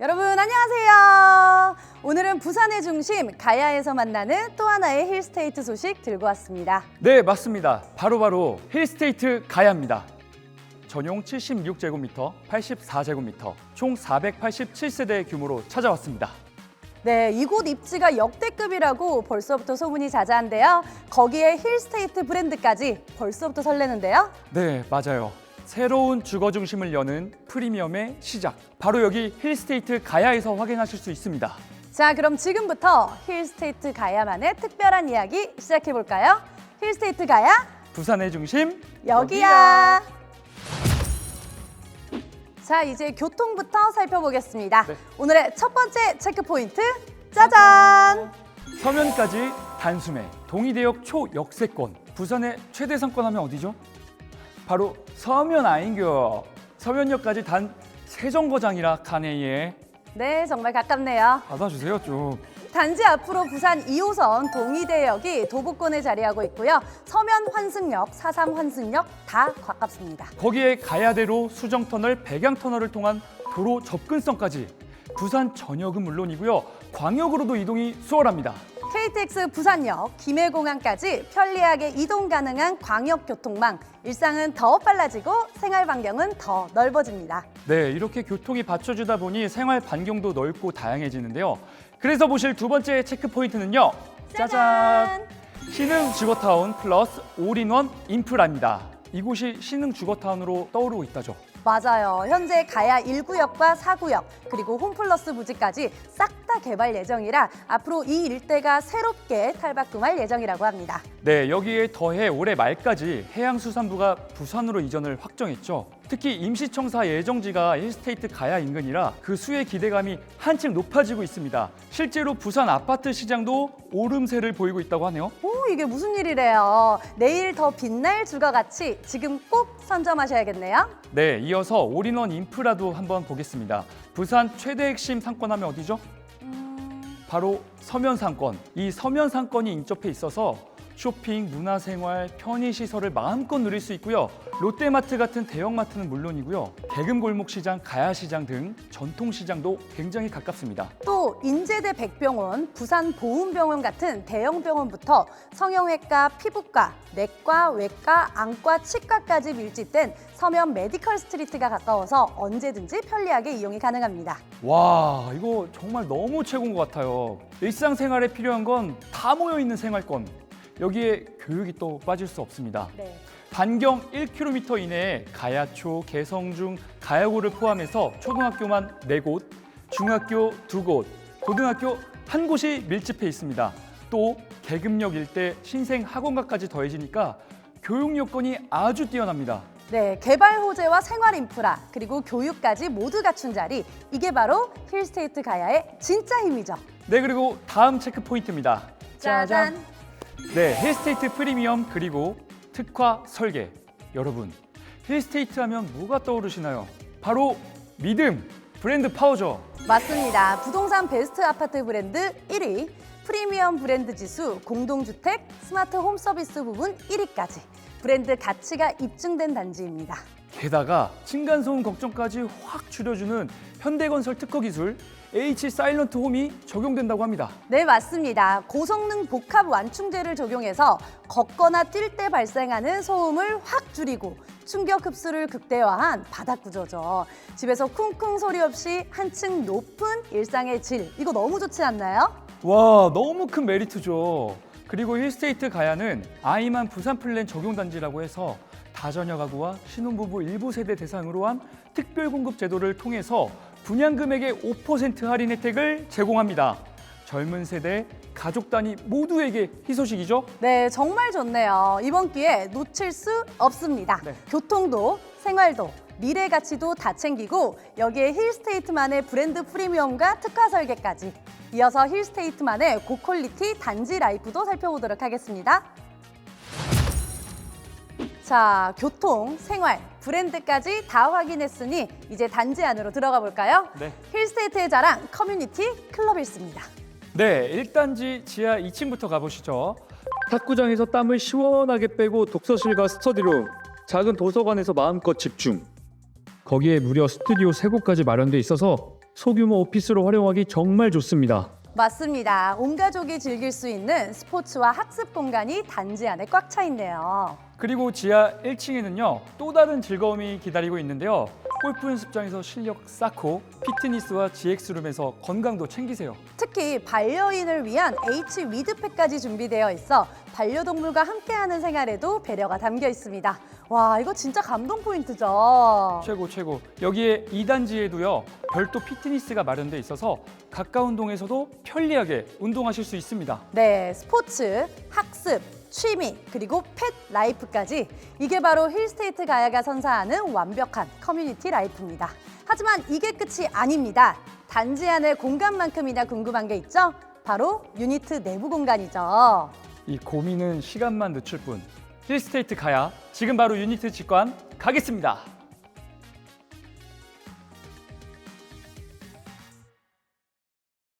여러분 안녕하세요. 오늘은 부산의 중심 가야에서 만나는 또 하나의 힐스테이트 소식 들고 왔습니다. 네, 맞습니다. 바로바로 힐스테이트 가야입니다. 전용 76제곱미터, 84제곱미터, 총 487세대 규모로 찾아왔습니다. 네, 이곳 입지가 역대급이라고 벌써부터 소문이 자자한데요. 거기에 힐스테이트 브랜드까지 벌써부터 설레는데요. 네, 맞아요. 새로운 주거 중심을 여는 프리미엄의 시작. 바로 여기 힐스테이트 가야에서 확인하실 수 있습니다. 자, 그럼 지금부터 힐스테이트 가야만의 특별한 이야기 시작해 볼까요? 힐스테이트 가야 부산의 중심 여기야. 자, 이제 교통부터 살펴보겠습니다. 네. 오늘의 첫 번째 체크 포인트 짜잔! 서면까지 단숨에 동의대역 초역세권. 부산의 최대 상권 하면 어디죠? 바로 서면 아인교. 서면역까지 단 세 정거장이라 가네예. 네, 정말 가깝네요. 받아주세요 좀. 단지 앞으로 부산 2호선 동의대역이 도보권에 자리하고 있고요. 서면 환승역, 사삼 환승역 다 가깝습니다. 거기에 가야대로 수정터널, 백양터널을 통한 도로 접근성까지 부산 전역은 물론이고요. 광역으로도 이동이 수월합니다. KTX 부산역, 김해공항까지 편리하게 이동 가능한 광역교통망. 일상은 더 빨라지고 생활 반경은 더 넓어집니다. 네, 이렇게 교통이 받쳐주다 보니 생활 반경도 넓고 다양해지는데요. 그래서 보실 두 번째 체크 포인트는요. 짜잔! 신흥 주거타운 플러스 올인원 인프라입니다. 이곳이 신흥 주거타운으로 떠오르고 있다죠. 맞아요. 현재 가야 1구역과 4구역 그리고 홈플러스 부지까지 싹 다 개발 예정이라 앞으로 이 일대가 새롭게 탈바꿈할 예정이라고 합니다. 네, 여기에 더해 올해 말까지 해양수산부가 부산으로 이전을 확정했죠. 특히 임시청사 예정지가 힐스테이트 가야 인근이라 그 수의 기대감이 한층 높아지고 있습니다. 실제로 부산 아파트 시장도 오름세를 보이고 있다고 하네요. 오, 이게 무슨 일이래요. 내일 더 빛날 주가 같이 지금 꼭 선점하셔야겠네요. 네, 이어서 올인원 인프라도 한번 보겠습니다. 부산 최대 핵심 상권 하면 어디죠? 바로 서면 상권. 이 서면 상권이 인접해 있어서 쇼핑, 문화생활, 편의시설을 마음껏 누릴 수 있고요. 롯데마트 같은 대형마트는 물론이고요. 개금골목 시장, 가야시장 등 전통시장도 굉장히 가깝습니다. 또 인제대 백병원, 부산 보훈병원 같은 대형 병원부터 성형외과, 피부과, 내과, 외과, 안과, 치과까지 밀집된 서면 메디컬 스트리트가 가까워서 언제든지 편리하게 이용이 가능합니다. 와, 이거 정말 너무 최고인 것 같아요. 일상생활에 필요한 건 다 모여 있는 생활권. 여기에 교육이 또 빠질 수 없습니다. 네. 반경 1km 이내에 가야초, 개성중, 가야고를 포함해서 초등학교만 4곳, 중학교 2곳, 고등학교 한 곳이 밀집해 있습니다. 또 계급역 일대 신생 학원가까지 더해지니까 교육 여건이 아주 뛰어납니다. 네, 개발 호재와 생활 인프라 그리고 교육까지 모두 갖춘 자리 이게 바로 힐스테이트 가야의 진짜 힘이죠. 네, 그리고 다음 체크 포인트입니다. 짜잔. 네, 힐스테이트 프리미엄 그리고 특화 설계. 여러분, 힐스테이트 하면 뭐가 떠오르시나요? 바로 믿음, 브랜드 파워죠. 맞습니다. 부동산 베스트 아파트 브랜드 1위, 프리미엄 브랜드 지수, 공동주택, 스마트 홈 서비스 부분 1위까지 브랜드 가치가 입증된 단지입니다. 게다가 층간소음 걱정까지 확 줄여주는 현대건설 특허 기술 H 사일런트 홈이 적용된다고 합니다. 네, 맞습니다. 고성능 복합 완충제를 적용해서 걷거나 뛸 때 발생하는 소음을 확 줄이고 충격 흡수를 극대화한 바닥 구조죠. 집에서 쿵쿵 소리 없이 한층 높은 일상의 질. 이거 너무 좋지 않나요? 와 너무 큰 메리트죠. 그리고 힐스테이트 가야는 아이만 부산 플랜 적용 단지라고 해서 다자녀 가구와 신혼부부 일부 세대 대상으로 한 특별 공급 제도를 통해서 분양 금액의 5% 할인 혜택을 제공합니다. 젊은 세대, 가족 단위 모두에게 희소식이죠. 네, 정말 좋네요. 이번 기회에 놓칠 수 없습니다. 네. 교통도, 생활도, 미래 가치도 다 챙기고 여기에 힐스테이트만의 브랜드 프리미엄과 특화 설계까지 이어서 힐스테이트만의 고퀄리티 단지 라이프도 살펴보도록 하겠습니다. 자, 교통, 생활, 브랜드까지 다 확인했으니 이제 단지 안으로 들어가 볼까요? 네. 힐스테이트의 자랑 커뮤니티 클럽일스입니다. 네, 1단지 지하 2층부터 가보시죠. 탁구장에서 땀을 시원하게 빼고 독서실과 스터디룸, 작은 도서관에서 마음껏 집중. 거기에 무려 스튜디오 세 곳까지 마련돼 있어서 소규모 오피스로 활용하기 정말 좋습니다. 맞습니다. 온 가족이 즐길 수 있는 스포츠와 학습 공간이 단지 안에 꽉 차 있네요. 그리고 지하 1층에는요 또 다른 즐거움이 기다리고 있는데요 골프 연습장에서 실력 쌓고 피트니스와 GX룸에서 건강도 챙기세요 특히 반려인을 위한 H 위드팩까지 준비되어 있어 반려동물과 함께하는 생활에도 배려가 담겨 있습니다. 와, 이거 진짜 감동 포인트죠. 최고 최고 여기에 2단지에도요 별도 피트니스가 마련돼 있어서 가까운 동에서도 편리하게 운동하실 수 있습니다 네, 스포츠, 학습, 취미, 그리고 펫 라이프까지 이게 바로 힐스테이트 가야가 선사하는 완벽한 커뮤니티 라이프입니다. 하지만 이게 끝이 아닙니다. 단지 안에 공간만큼이나 궁금한 게 있죠? 바로 유니트 내부 공간이죠. 이 고민은 시간만 늦출 뿐 힐스테이트 가야 지금 바로 유니트 직관 가겠습니다